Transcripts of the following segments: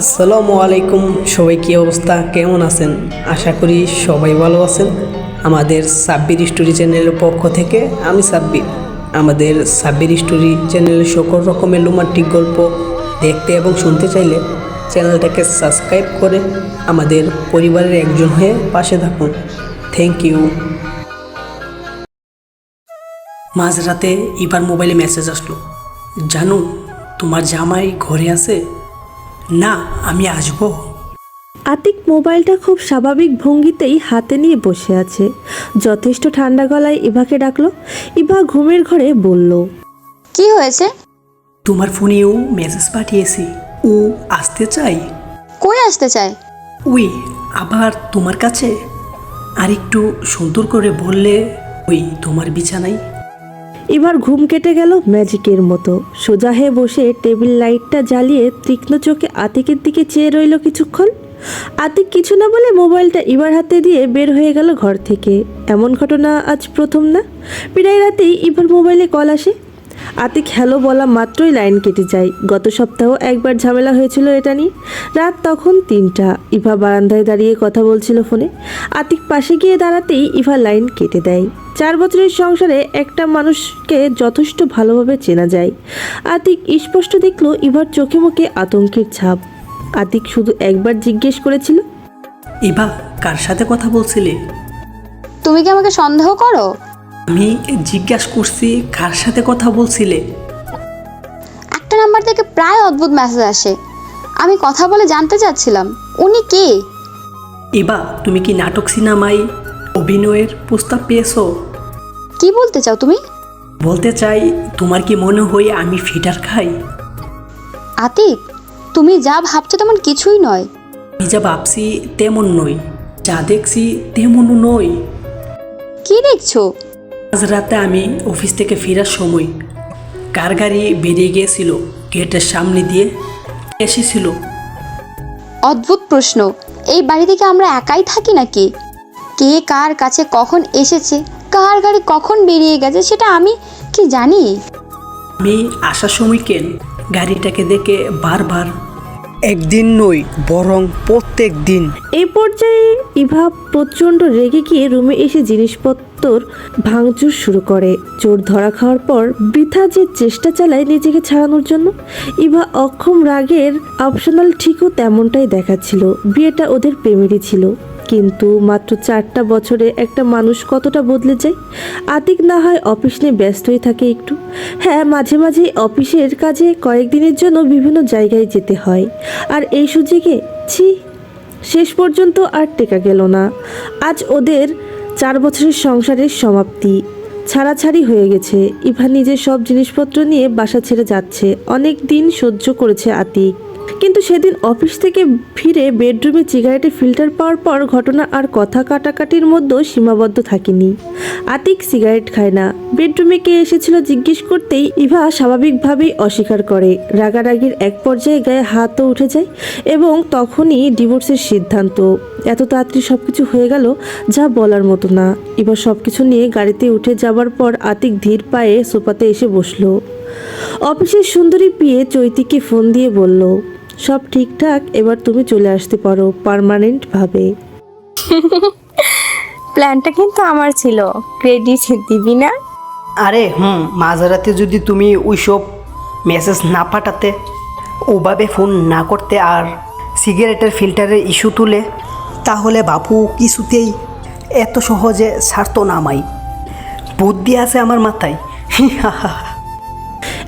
আসসালামু আলাইকুম। সবাই কী অবস্থা? কেমন আছেন? আশা করি সবাই ভালো আছেন। আমাদের সাব্বির স্টোরি চ্যানেলের পক্ষ থেকে আমি সাব্বির। আমাদের সাব্বির স্টোরি চ্যানেলের সকল রকমের রোমান্টিক গল্প দেখতে এবং শুনতে চাইলে চ্যানেলটাকে সাবস্ক্রাইব করে আমাদের পরিবারের একজন হয়ে পাশে থাকুন। থ্যাংক ইউ মাঝরাতে এবার মোবাইলে মেসেজ আসলো। জানু, তোমার জামাই ঘরে আছে? না আমি আসব। আতিক মোবাইলটা খুব স্বাভাবিক ভঙ্গিতেই হাতে নিয়ে বসে আছে। যথেষ্ট ঠান্ডা গলায় ইভাকে ডাকলো। ইভা ঘুমের ঘরে বলল কি হয়েছে? তোমার ফোনেও মেসেজ পাঠিয়েছি। ও আসতে চাই? কই আসতে চায়? উই আবার তোমার কাছে? আর একটু সুন্দর করে বললে ওই তোমার বিছানায়। এবার ঘুম কেটে গেল ম্যাজিকের মতো। সোজা হয়ে বসে টেবিল লাইটটা জ্বালিয়ে তীক্ষ্ণ চোখে আতিকের দিকে চেয়ে রইল কিছুক্ষণ। আতিক কিছু না বলে মোবাইলটা ইবার হাতে দিয়ে বের হয়ে গেল ঘর থেকে। এমন ঘটনা আজ প্রথম না? প্রায় রাতেই ইভার মোবাইলে কল আসে। আতিক হ্যালো বলা মাত্রই লাইন কেটে যায়। গত সপ্তাহ একবার ঝামেলা হয়েছিল এটা নিয়ে। রাত তখন তিনটা। ইভা বারান্দায় দাঁড়িয়ে কথা বলছিল ফোনে। আতিক পাশে গিয়ে দাঁড়াতেই ইভা লাইন কেটে দেয়। চার বছরের সংসারে একটা মানুষকে যথেষ্ট ভালোভাবে চেনা যায়। আতিক স্পষ্ট দেখল ইভার চোখে মুখে আতঙ্কের ছাপ। আতিক শুধু একবার জিজ্ঞেস করেছিল ইভা কার সাথে কথা বলছিলে? তুমি কি আমাকে সন্দেহ করো? আমি জিজ্ঞাসা করছি কার সাথে কথা বলছিলে? একটা নাম্বার থেকে প্রায় অদ্ভুত মেসেজ আসে। আমি কথা বলে জানতে চাচ্ছিলাম উনি কে? এবা তুমি কি নাটক সিনেমায় অভিনয়ের প্রস্তাব পেয়েছ? কি বলতে চাও তুমি? বলতে চাই তোমার কি মনে হয় আমি ফিটার খাই? আতিক তুমি যা ভাবছ তেমন কিছুই নয়। আমি যা ভাবছি তেমন নই যা দেখছি তেমনও নই কি দেখছ? আজ রাতে আমি অফিস থেকে ফেরার সময় কার গাড়ি বেরিয়ে গিয়েছিল গেটের সামনে দিয়ে এসেছিল। অদ্ভুত প্রশ্ন এই বাড়ি থেকে আমরা একাই থাকি নাকি? কে কার কাছে কখন এসেছে কার গাড়ি কখন বেরিয়ে গেছে সেটা আমি কি জানি? আমি আসার সময় কেন গাড়িটাকে দেখে বারবার একদিন নই বরং প্রত্যেক দিন। এই পর্যায়ে ইভা প্রচণ্ড রেগে গিয়ে রুমে এসে জিনিসপত্র ভাঙচুর শুরু করে। চোর ধরা খাওয়ার পর বৃথা যে চেষ্টা চালায় নিজেকে ছাড়ানোর জন্য, ইভা অক্ষম রাগের অপশনাল ঠিকও তেমনটাই দেখাচ্ছিল। বিয়েটা ওদের প্রেমেরই ছিল। কিন্তু মাত্র চারটা বছরে একটা মানুষ কতটা বদলে যায়? আতিক না হয় অফিস নিয়ে ব্যস্তই থাকে একটু। হ্যাঁ মাঝে মাঝে অফিসের কাজে কয়েকদিনের জন্য বিভিন্ন জায়গায় যেতে হয়। আর এই সুযোগে ছি, শেষ পর্যন্ত আর টেকা গেল না। আজ ওদের চার বছরের সংসারের সমাপ্তি। ছাড়াছাড়ি হয়ে গেছে। ইভা নিজের সব জিনিসপত্র নিয়ে বাসা ছেড়ে যাচ্ছে। অনেক দিন সহ্য করেছে আতিক। কিন্তু সেদিন অফিস থেকে ফিরে বেডরুমে সিগারেটে ফিল্টার পাওয়ার পর ঘটনা আর কথা কাটাকাটির মধ্যেও সীমাবদ্ধ থাকেনি। আতিক সিগারেট খায় না। বেডরুমে কে এসেছিল জিজ্ঞেস করতেই ইভা স্বাভাবিকভাবেই অস্বীকার করে। রাগারাগির এক পর্যায়ে গায়ে হাতও উঠে যায় এবং তখনই ডিভোর্সের সিদ্ধান্ত। এত তাড়াতাড়ি সব কিছু হয়ে গেল যা বলার মতো না। এবার সব কিছু নিয়ে গাড়িতে উঠে যাবার পর আতিক ধীর পায়ে সোফাতে এসে বসল। অফিসের সুন্দরী পিয়ে চৈতিকে ফোন দিয়ে বলল সব ঠিকঠাক এবার তুমি চলে আসতে পারো পার্মানেন্টভাবে প্ল্যানটা কিন্তু আমার ছিল। ক্রেডিট দিবি না? আরে হুম মাঝরাতে যদি তুমি ওইসব মেসেজ না পাঠাতে ওভাবে ফোন না করতে আর সিগারেটের ফিল্টারের ইস্যু তুলে তাহলে বাপু কিছুতেই এত সহজে ছাড়তো না আমায়। বুদ্ধি আছে আমার মাথায়।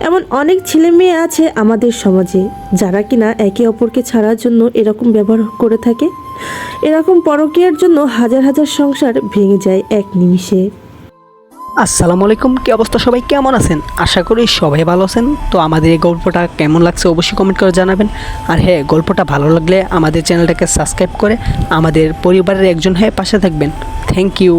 এমন অনেক ছেলে মেয়ে আছে আমাদের সমাজে, যারা কিনা একে অপরকে ছাড়ার জন্য এরকম ব্যবহার করে থাকে। এরকম পরকীয়ার জন্য হাজার হাজার সংসার ভেঙে যায় এক নিমিষে। আসসালামু আলাইকুম, কি অবস্থা সবাই? কেমন আছেন? আশা করি সবাই ভালো আছেন। তো আমাদের এই গল্পটা কেমন লাগছে অবশ্যই কমেন্ট করে জানাবেন। আর হ্যাঁ গল্পটা ভালো লাগলে আমাদের চ্যানেলটাকে সাবস্ক্রাইব করে আমাদের পরিবারের একজন হয়ে পাশে থাকবেন। Thank you